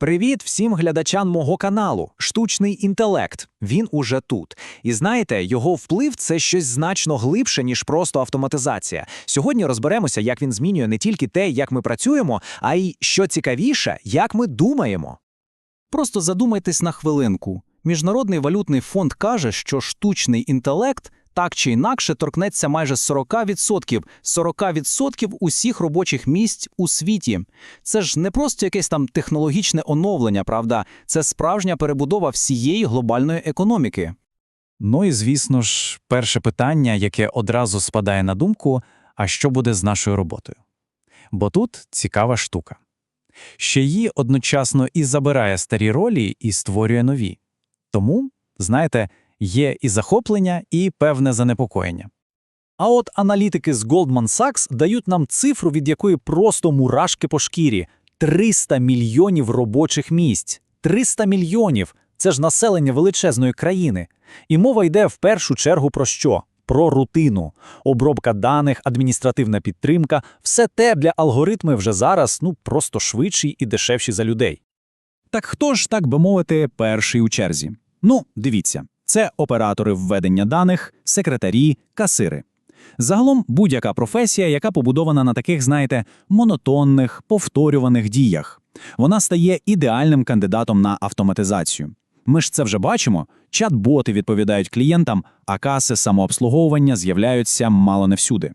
Привіт всім глядачам мого каналу. Штучний інтелект. Він уже тут. І знаєте, його вплив це щось значно глибше, ніж просто автоматизація. Сьогодні розберемося, як він змінює не тільки те, як ми працюємо, а й що цікавіше, як ми думаємо. Просто задумайтесь на хвилинку. Міжнародний валютний фонд каже, що штучний інтелект так чи інакше торкнеться майже 40%, 40% усіх робочих місць у світі. Це ж не просто якесь там технологічне оновлення, правда? Це справжня перебудова всієї глобальної економіки. Ну і звісно ж, перше питання, яке одразу спадає на думку: а що буде з нашою роботою? Бо тут цікава штука. Ще її одночасно і забирає старі ролі, і створює нові. Тому, знаєте, є і захоплення, і певне занепокоєння. А от аналітики з Goldman Sachs дають нам цифру, від якої просто мурашки по шкірі 300 мільйонів робочих місць. 300 мільйонів це ж населення величезної країни. І мова йде в першу чергу про що? Про рутину, обробка даних, адміністративна підтримка, все те для алгоритми вже зараз ну просто швидші і дешевші за людей. Так хто ж, так би мовити, перший у черзі? Ну, дивіться, це оператори введення даних, секретарі, касири. Загалом будь-яка професія, яка побудована на таких, знаєте, монотонних, повторюваних діях. Вона стає ідеальним кандидатом на автоматизацію. Ми ж це вже бачимо. Чат-боти відповідають клієнтам, а каси самообслуговування з'являються мало не всюди.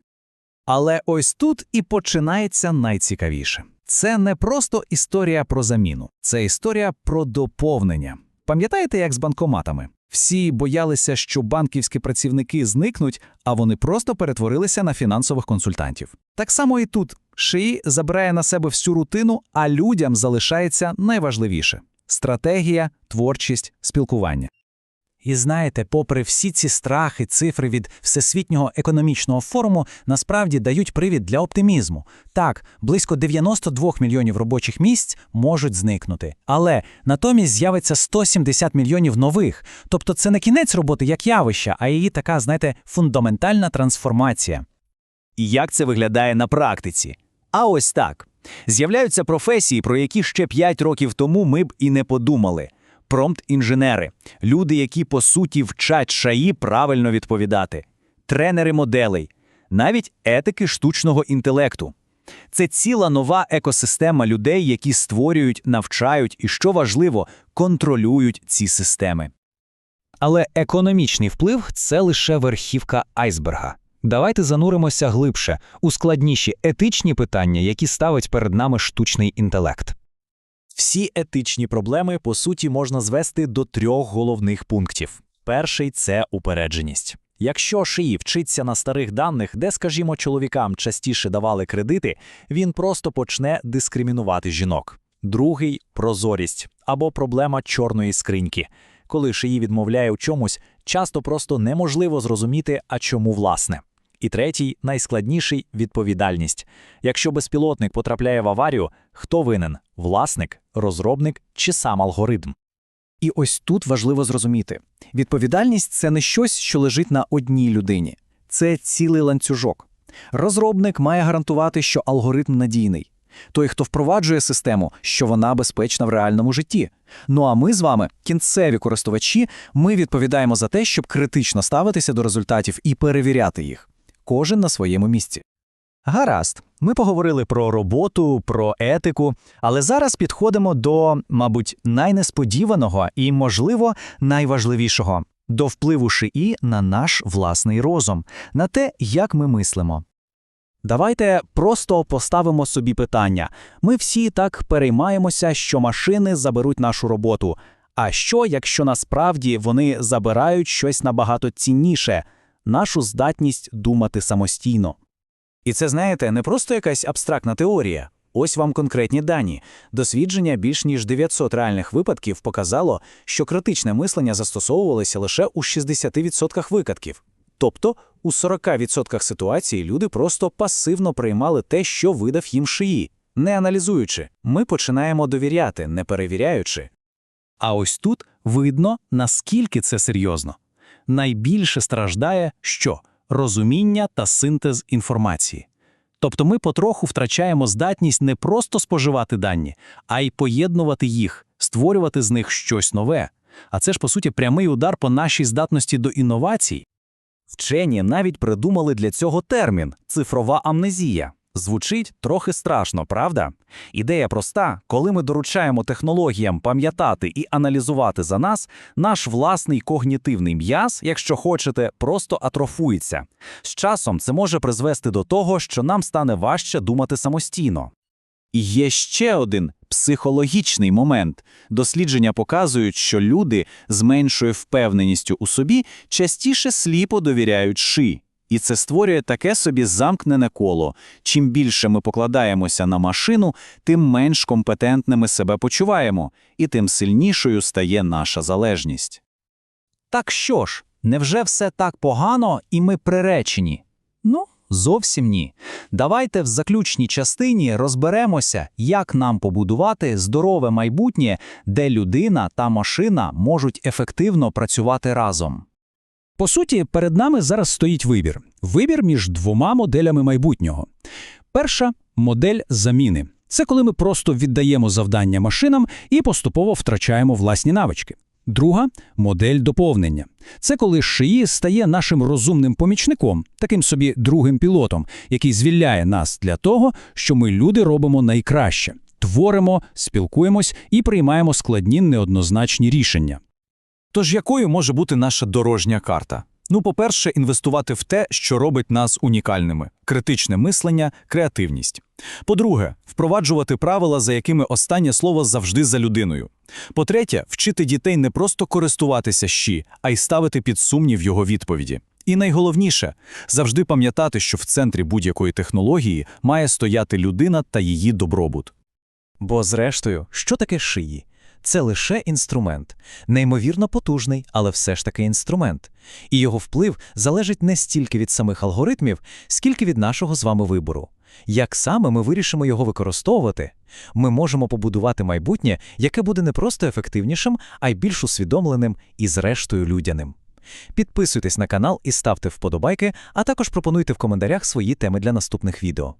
Але ось тут і починається найцікавіше. Це не просто історія про заміну, це історія про доповнення. Пам'ятаєте, як з банкоматами? Всі боялися, що банківські працівники зникнуть, а вони просто перетворилися на фінансових консультантів. Так само і тут шиї забирає на себе всю рутину, а людям залишається найважливіше стратегія, творчість, спілкування. І знаєте, попри всі ці страхи, цифри від Всесвітнього економічного форуму насправді дають привід для оптимізму. Так, близько 92 мільйонів робочих місць можуть зникнути, але натомість з'явиться 170 мільйонів нових. Тобто це не кінець роботи як явища, а її така, знаєте, фундаментальна трансформація. І як це виглядає на практиці? А ось так. З'являються професії, про які ще 5 років тому ми б і не подумали. Промпт-інженери – люди, які по суті вчать шаї правильно відповідати, тренери моделей, навіть етики штучного інтелекту. Це ціла нова екосистема людей, які створюють, навчають і, що важливо, контролюють ці системи. Але економічний вплив це лише верхівка айсберга. Давайте зануримося глибше у складніші етичні питання, які ставить перед нами штучний інтелект. Всі етичні проблеми, по суті, можна звести до трьох головних пунктів. Перший це упередженість. Якщо шиї вчиться на старих даних, де, скажімо, чоловікам частіше давали кредити, він просто почне дискримінувати жінок. Другий прозорість або проблема чорної скриньки. Коли шиї відмовляє у чомусь, часто просто неможливо зрозуміти, а чому власне. І третій, найскладніший відповідальність. Якщо безпілотник потрапляє в аварію, хто винен власник, розробник чи сам алгоритм? І ось тут важливо зрозуміти: відповідальність це не щось, що лежить на одній людині, це цілий ланцюжок. Розробник має гарантувати, що алгоритм надійний. Той, хто впроваджує систему, що вона безпечна в реальному житті. Ну а ми з вами, кінцеві користувачі, ми відповідаємо за те, щоб критично ставитися до результатів і перевіряти їх кожен на своєму місці. Гаразд, ми поговорили про роботу, про етику, але зараз підходимо до, мабуть, найнесподіваного і, можливо, найважливішого до впливу ШИІ на наш власний розум, на те, як ми мислимо. Давайте просто поставимо собі питання. Ми всі так переймаємося, що машини заберуть нашу роботу. А що, якщо насправді вони забирають щось набагато цінніше нашу здатність думати самостійно? І це, знаєте, не просто якась абстрактна теорія. Ось вам конкретні дані. Дослідження більш ніж 900 реальних випадків показало, що критичне мислення застосовувалося лише у 60% випадків. Тобто у 40% ситуацій люди просто пасивно приймали те, що видав їм шиї. Не аналізуючи, ми починаємо довіряти, не перевіряючи. А ось тут видно, наскільки це серйозно. Найбільше страждає що? Розуміння та синтез інформації. Тобто ми потроху втрачаємо здатність не просто споживати дані, а й поєднувати їх, створювати з них щось нове. А це ж, по суті, прямий удар по нашій здатності до інновацій. Вчені навіть придумали для цього термін цифрова амнезія. Звучить трохи страшно, правда? Ідея проста: коли ми доручаємо технологіям пам'ятати і аналізувати за нас, наш власний когнітивний м'яз, якщо хочете, просто атрофується. З часом це може призвести до того, що нам стане важче думати самостійно. І є ще один психологічний момент. Дослідження показують, що люди з меншою впевненістю у собі частіше сліпо довіряють ши. І це створює таке собі замкнене коло. Чим більше ми покладаємося на машину, тим менш компетентними себе почуваємо, і тим сильнішою стає наша залежність. Так що ж, невже все так погано і ми приречені? Ну, зовсім ні. Давайте в заключній частині розберемося, як нам побудувати здорове майбутнє, де людина та машина можуть ефективно працювати разом. По суті, перед нами зараз стоїть вибір. Вибір між двома моделями майбутнього. Перша модель заміни. Це коли ми просто віддаємо завдання машинам і поступово втрачаємо власні навички. Друга модель доповнення. Це коли шиї стає нашим розумним помічником, таким собі другим пілотом, який звільняє нас для того, що ми люди робимо найкраще, творимо, спілкуємось і приймаємо складні неоднозначні рішення. Тож якою може бути наша дорожня карта? Ну, по-перше, інвестувати в те, що робить нас унікальними критичне мислення, креативність. По-друге, впроваджувати правила, за якими останнє слово завжди за людиною. По-третє, вчити дітей не просто користуватися щі, а й ставити під сумнів його відповіді. І найголовніше завжди пам'ятати, що в центрі будь-якої технології має стояти людина та її добробут. Бо, зрештою, що таке шиї? Це лише інструмент, неймовірно потужний, але все ж таки інструмент. І його вплив залежить не стільки від самих алгоритмів, скільки від нашого з вами вибору. Як саме ми вирішимо його використовувати, ми можемо побудувати майбутнє, яке буде не просто ефективнішим, а й більш усвідомленим і, зрештою, людяним. Підписуйтесь на канал і ставте вподобайки, а також пропонуйте в коментарях свої теми для наступних відео.